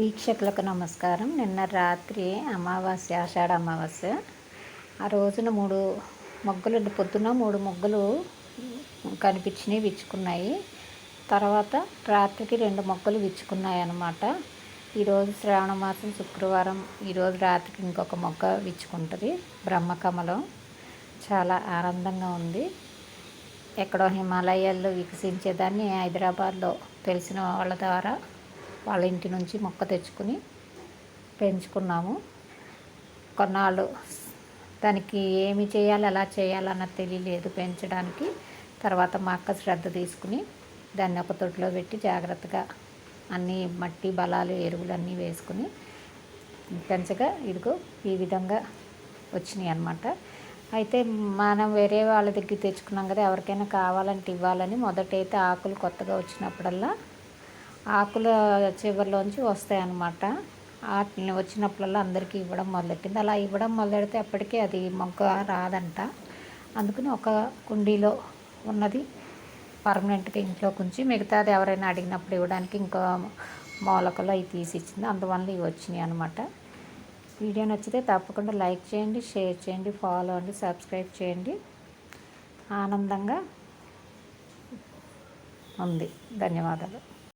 వీక్షకులకు నమస్కారం. నిన్న రాత్రి అమావాస్య ఆషాఢ అమావాస్య. ఆ రోజున మూడు మొగ్గలు పొద్దున మూడు మొగ్గలు కనిపించినాయి విచ్చుకున్నాయి. తర్వాత రాత్రికి రెండు మొగ్గలు విచ్చుకున్నాయి అన్నమాట ఈరోజు శ్రావణ మాసం శుక్రవారం ఈరోజు రాత్రికి ఇంకొక మొగ్గ విచ్చుకుంటుంది. బ్రహ్మకమలం. చాలా ఆనందంగా ఉంది. ఎక్కడో హిమాలయాల్లో వికసించేదాన్ని హైదరాబాద్లో తెలిసిన వాళ్ళ ద్వారా వాళ్ళ ఇంటి నుంచి మొక్క తెచ్చుకుని పెంచుకున్నాము. కొన్నాళ్ళు దానికి ఏమి చేయాలి ఎలా చేయాలన్నది తెలియలేదు పెంచడానికి. తర్వాత మా అక్క శ్రద్ధ తీసుకుని దాన్ని ఒక తొట్టులో పెట్టి జాగ్రత్తగా అన్నీ మట్టి బలాలు ఎరువులు అన్నీ వేసుకుని పెంచగా ఇదిగో ఈ విధంగా వచ్చినాయి అన్నమాట. అయితే మనం వేరే వాళ్ళ దగ్గర తెచ్చుకున్నాం కదా ఎవరికైనా కావాలంటే ఇవ్వాలని మొదటైతే ఆకులు కొత్తగా వచ్చినప్పుడల్లా ఆకుల చివరిలోంచి వస్తాయి అన్నమాట వాటిని వచ్చినప్పుడల్లా అందరికీ ఇవ్వడం మొదలెట్టింది. అలా ఇవ్వడం మొదలెడితే అప్పటికే అది మొగ్గ రాదంట. అందుకని ఒక కుండీలో ఉన్నది పర్మనెంట్గా ఇంట్లో ఉంచి మిగతాది ఎవరైనా అడిగినప్పుడు ఇవ్వడానికి ఇంకో మూలకలో అవి తీసి ఇచ్చింది. అందువల్ల ఇవి వచ్చినాయి అనమాట వీడియో నచ్చితే తప్పకుండా లైక్ చేయండి షేర్ చేయండి ఫాలో అండి సబ్స్క్రైబ్ చేయండి. ఆనందంగా ఉంది. ధన్యవాదాలు.